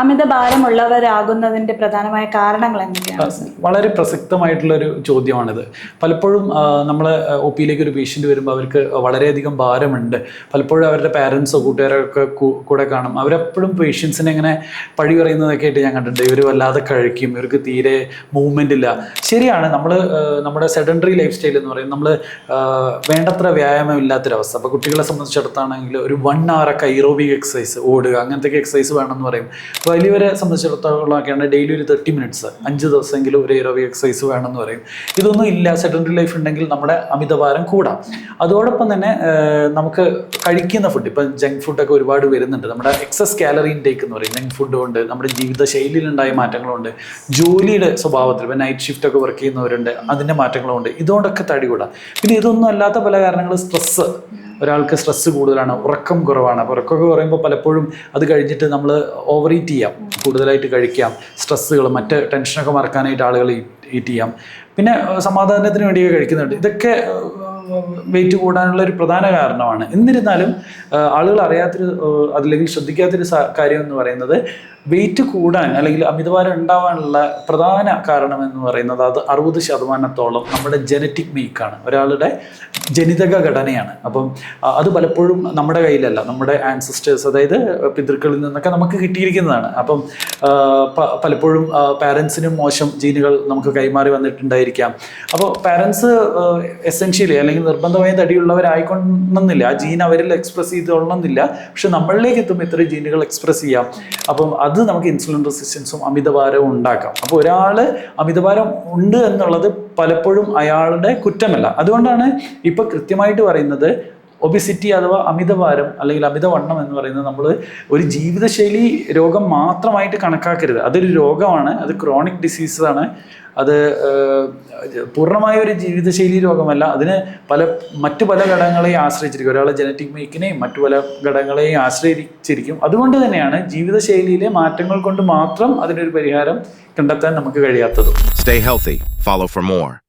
അമിത ഭാരമുള്ളവരാകുന്നതിന്റെ പ്രധാനമായ കാരണങ്ങൾ എന്തൊക്കെയാണ്? വളരെ വളരെ പ്രസക്തമായിട്ടുള്ളൊരു ചോദ്യമാണിത്. പലപ്പോഴും നമ്മൾ ഒ പിയിലേക്ക് ഒരു പേഷ്യന്റ് വരുമ്പോൾ അവർക്ക് വളരെയധികം ഭാരമുണ്ട്. പലപ്പോഴും അവരുടെ പാരൻസോ കൂട്ടുകാരൊക്കെ കൂടെ കാണും. അവരെപ്പോഴും പേഷ്യൻസിനെ ഇങ്ങനെ പഴി പറയുന്നതൊക്കെ ആയിട്ട് ഞാൻ കണ്ടിട്ടുണ്ട്. ഇവർ വല്ലാതെ കഴിക്കും ഇവർക്ക് തീരെ മൂവ്മെന്റ് ഇല്ല. ശരിയാണ് നമ്മൾ നമ്മുടെ സെഡൻഡറി ലൈഫ് സ്റ്റൈൽ എന്ന് പറയുന്നത് നമ്മൾ വേണ്ടത്ര വ്യായാമം ഇല്ലാത്തൊരവസ്ഥ. അപ്പോൾ കുട്ടികളെ സംബന്ധിച്ചിടത്താണെങ്കിൽ ഒരു വൺ അവർ ഒക്കെ ഐറോബിക് എക്സസൈസ് ഓടുക അങ്ങനത്തെ എക്സസൈസ് വേണമെന്ന് പറയും. വലിയവരെ സംബന്ധിച്ചിടത്തോളം ഒക്കെയാണ് ഡെയിലി ഒരു തേർട്ടി മിനിറ്റ്സ് അഞ്ച് ദിവസമെങ്കിലും ഒരു എയറോബിക് എക്സസൈസ് വേണമെന്ന് പറയും. ഇതൊന്നും ഇല്ല സെഡൻഡറി ലൈഫ് ഉണ്ടെങ്കിൽ നമ്മുടെ അമിതഭാരം കൂടാം. അതോടൊപ്പം തന്നെ നമുക്ക് കഴിക്കുന്ന ഫുഡ് ഇപ്പം ജങ്ക് ഫുഡൊക്കെ ഒരുപാട് വരുന്നുണ്ട്. നമ്മുടെ എക്സസ് കാലറി ഇൻടേക്ക് എന്ന് പറയും. ജങ്ക് ഫുഡ് കൊണ്ട് നമ്മുടെ ജീവിത ശൈലിയിലുണ്ടായ മാറ്റങ്ങളുണ്ട്. ജോലിയുടെ സ്വഭാവത്തിൽ ഇപ്പം നൈറ്റ് ഷിഫ്റ്റ് ഒക്കെ വർക്ക് ചെയ്യുന്നവരുണ്ട് അതിന്റെ മാറ്റങ്ങളുണ്ട്. ഇതുകൊണ്ടൊക്കെ തടി കൂടാം. പിന്നെ ഇതൊന്നും അല്ലാത്ത പല കാരണങ്ങൾ സ്ട്രെസ്സ് ഒരാൾക്ക് സ്ട്രെസ്സ് കൂടുതലാണ് ഉറക്കം കുറവാണ്. അപ്പോൾ ഉറക്കമൊക്കെ കുറയുമ്പോൾ പലപ്പോഴും അത് കഴിഞ്ഞിട്ട് നമ്മൾ ഓവർ ഈറ്റ് ചെയ്യാം കൂടുതലായിട്ട് കഴിക്കാം. സ്ട്രെസ്സുകൾ മറ്റ് ടെൻഷനൊക്കെ മറക്കാനായിട്ട് ആളുകൾ ഈറ്റ് ചെയ്യാം. പിന്നെ സമാധാനത്തിന് വേണ്ടിയൊക്കെ കഴിക്കുന്നുണ്ട്. ഇതൊക്കെ വെയിറ്റ് കൂടാനുള്ള ഒരു പ്രധാന കാരണമാണ്. എന്നിരുന്നാലും ആളുകൾ അറിയാത്തൊരു അതല്ലെങ്കിൽ ശ്രദ്ധിക്കാത്തൊരു കാര്യം എന്ന് പറയുന്നത് വെയിറ്റ് കൂടാൻ അല്ലെങ്കിൽ അമിതഭാരം ഉണ്ടാവാനുള്ള പ്രധാന കാരണം എന്ന് പറയുന്നത് അത് അറുപത് ശതമാനത്തോളം നമ്മുടെ ജനറ്റിക് മേക്കാണ് ഒരാളുടെ ജനിതക ഘടനയാണ്. അപ്പം അത് പലപ്പോഴും നമ്മുടെ കയ്യിലല്ല നമ്മുടെ ആൻസിസ്റ്റേഴ്സ് അതായത് പിതൃക്കളിൽ നിന്നൊക്കെ നമുക്ക് കിട്ടിയിരിക്കുന്നതാണ്. അപ്പം പലപ്പോഴും പാരൻസിനും മോശം ജീനുകൾ നമുക്ക് കൈമാറി വന്നിട്ടുണ്ടായിരിക്കാം. അപ്പോൾ പാരൻസ് എസെൻഷ്യലി അല്ലെങ്കിൽ നിർബന്ധമായും തടിയുള്ളവരായിക്കൊണ്ടെന്നില്ല. ആ ജീൻ അവരിൽ എക്സ്പ്രസ് ചെയ്തോളണമെന്നില്ല പക്ഷെ നമ്മളിലേക്ക് എത്തുമ്പോൾ ഇത്രയും ജീനുകൾ എക്സ്പ്രസ് ചെയ്യാം. അപ്പം അത് നമുക്ക് ഇൻസുലിൻ റെസിസ്റ്റൻസും അമിതഭാരവും ഉണ്ടാക്കാം. അപ്പോൾ ഒരാൾ അമിതഭാരം ഉണ്ട് എന്നുള്ളത് പലപ്പോഴും അയാളുടെ കുറ്റമല്ല. അതുകൊണ്ടാണ് ഇപ്പൊ കൃത്യമായിട്ട് പറയുന്നത് ഒബിസിറ്റി അഥവാ അമിതഭാരം അല്ലെങ്കിൽ അമിതവണ്ണം എന്ന് പറയുന്നത് നമ്മൾ ഒരു ജീവിതശൈലി രോഗം മാത്രമായിട്ട് കണക്കാക്കരുത്. അതൊരു രോഗമാണ് അത് ക്രോണിക് ഡിസീസാണ് അത് പൂർണമായ ഒരു ജീവിതശൈലി രോഗമല്ല. അതിന് പല മറ്റു പല ഘടകങ്ങളെയും ആശ്രയിച്ചിരിക്കും. ഒരാളെ ജനറ്റിക് മേക്കിനെയും മറ്റു പല ഘടകങ്ങളെയും ആശ്രയിച്ചിരിക്കും. അതുകൊണ്ട് തന്നെയാണ് ജീവിതശൈലിയിലെ മാറ്റങ്ങൾ കൊണ്ട് മാത്രം അതിനൊരു പരിഹാരം കണ്ടെത്താൻ നമുക്ക് കഴിയാത്തത്. Stay healthy. Follow for more.